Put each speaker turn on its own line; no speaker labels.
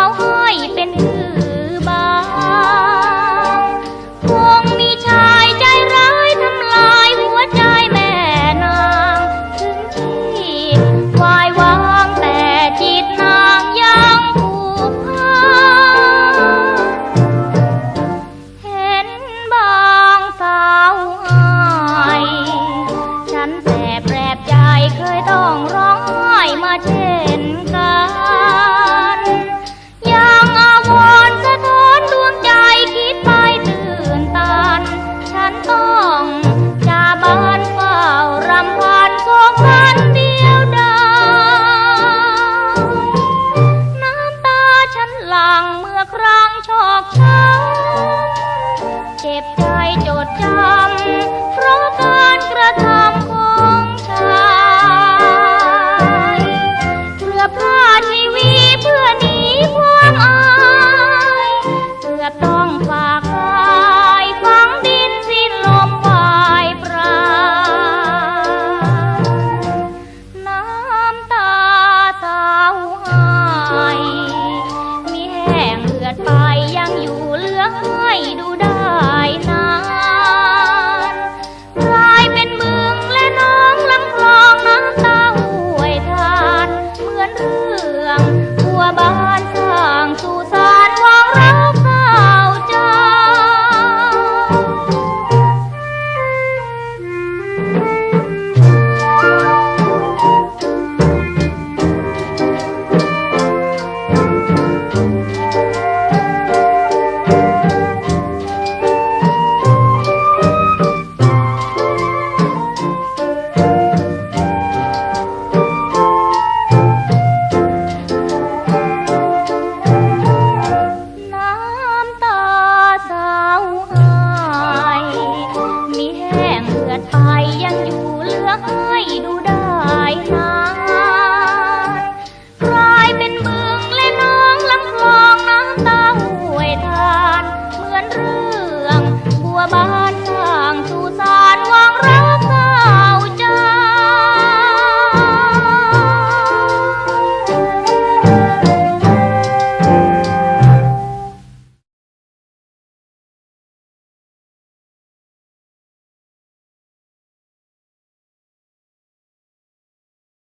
าวห้อยเป็นเพื่อ ครั้งชอกช้ำเจ็บใจจดจำเพราะ ไดูได้นานกลายเป็นเมืองและน้องลำคลองน้ำตาห่วยทาน เหมือนเรื่องหัวบ้านสร้างสู่ ไปยังอยู่เลือเอ้ยดู